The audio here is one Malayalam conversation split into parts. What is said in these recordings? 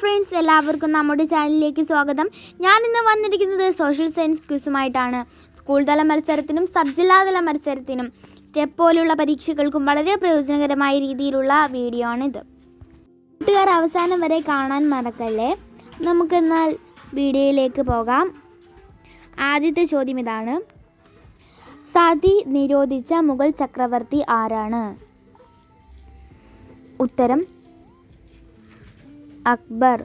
ഫ്രണ്ട്സ് എല്ലാവർക്കും നമ്മുടെ ചാനലിലേക്ക് സ്വാഗതം. ഞാൻ ഇന്ന് വന്നിരിക്കുന്നത് സോഷ്യൽ സയൻസ് ക്വിസുമായിട്ടാണ് സ്കൂൾ തല മത്സരത്തിനും സബ് ജില്ലാതല മത്സരത്തിനും സ്റ്റെപ്പ് പോലുള്ള പരീക്ഷകൾക്കും വളരെ പ്രയോജനകരമായ രീതിയിലുള്ള വീഡിയോ ആണിത്. കൂട്ടുകാർ അവസാനം വരെ കാണാൻ മറക്കല്ലേ? നമുക്കെന്നാൽ വീഡിയോയിലേക്ക് പോകാം. ആദ്യത്തെ ചോദ്യം ഇതാണ്. സതി നിരോധിച്ച മുഗൾ ചക്രവർത്തി ആരാണ്? ഉത്തരം അക്ബർ.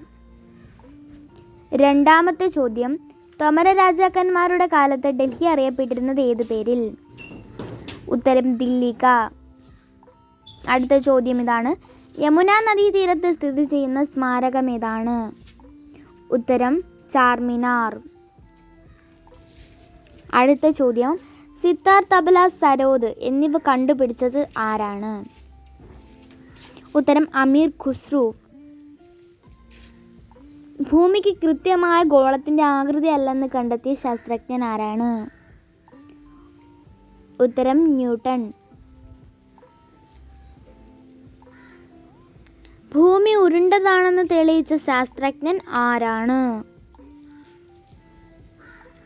രണ്ടാമത്തെ ചോദ്യം തൊമര രാജാക്കന്മാരുടെ കാലത്ത് ഡൽഹി അറിയപ്പെട്ടിരുന്നത് ഏതു പേരിൽ? ഉത്തരം ദില്ലിക അടുത്ത ചോദ്യം ഇതാണ് യമുന നദീതീരത്ത് സ്ഥിതി ചെയ്യുന്ന സ്മാരകം ഏതാണ്? ഉത്തരം ചാർമിനാർ. അടുത്ത ചോദ്യം സിത്താർ തബല സരോദ് എന്നിവ കണ്ടുപിടിച്ചത് ആരാണ്? ഉത്തരം അമീർ ഖുസ്രു. ഭൂമിക്ക് കൃത്യമായ ഗോളത്തിന്റെ ആകൃതി അല്ലെന്ന് കണ്ടെത്തിയ ശാസ്ത്രജ്ഞൻ ആരാണ്? ഉത്തരം ന്യൂട്ടൺ. ഭൂമി ഉരുണ്ടതാണെന്ന് തെളിയിച്ച ശാസ്ത്രജ്ഞൻ ആരാണ്?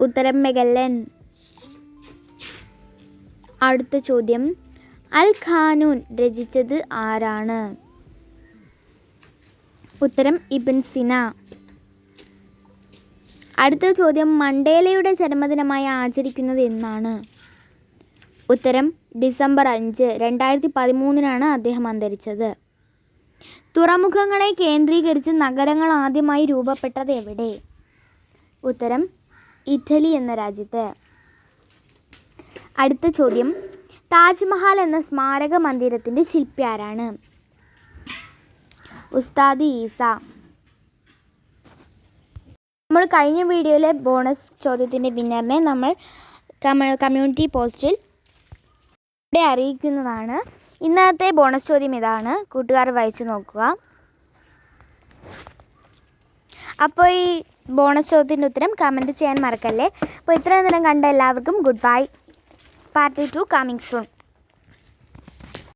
ഉത്തരം മെഗല്ലൻ. അടുത്ത ചോദ്യം. അൽ ഖാനൂൻ രചിച്ചത് ആരാണ്? ഉത്തരം ഇബിൻ സിന. അടുത്ത ചോദ്യം മണ്ടേലയുടെ ജന്മദിനമായി ആചരിക്കുന്നത് എന്നാണ്. ഉത്തരം ഡിസംബർ അഞ്ച് രണ്ടായിരത്തി പതിമൂന്നിനാണ് അദ്ദേഹം അന്തരിച്ചത്. തുറമുഖങ്ങളെ കേന്ദ്രീകരിച്ച് നഗരങ്ങൾ ആദ്യമായി രൂപപ്പെട്ടത് എവിടെ? ഉത്തരം ഇറ്റലി എന്ന രാജ്യത്ത്. അടുത്ത ചോദ്യം താജ്മഹൽ എന്ന സ്മാരക മന്ദിരത്തിന്റെ ശില്പി ആരാണ്? ഉസ്താദ് ഈസ. കഴിഞ്ഞ വീഡിയോയിലെ ബോണസ് ചോദ്യത്തിന്റെ വിന്നറിനെ നമ്മൾ കമ- കമ്മ്യൂണിറ്റി പോസ്റ്റിൽ ഇവിടെ അറിയിക്കുന്നതാണ്. ഇന്നത്തെ ബോണസ് ചോദ്യം ഇതാണ്. കൂട്ടുകാർ വായിച്ചു നോക്കുക. അപ്പോൾ ഈ ബോണസ് ചോദ്യത്തിന്റെ ഉത്തരം കമന്റ് ചെയ്യാൻ മറക്കല്ലേ. അപ്പോൾ ഇത്രയും നേരം കണ്ട എല്ലാവർക്കും good bye party to coming soon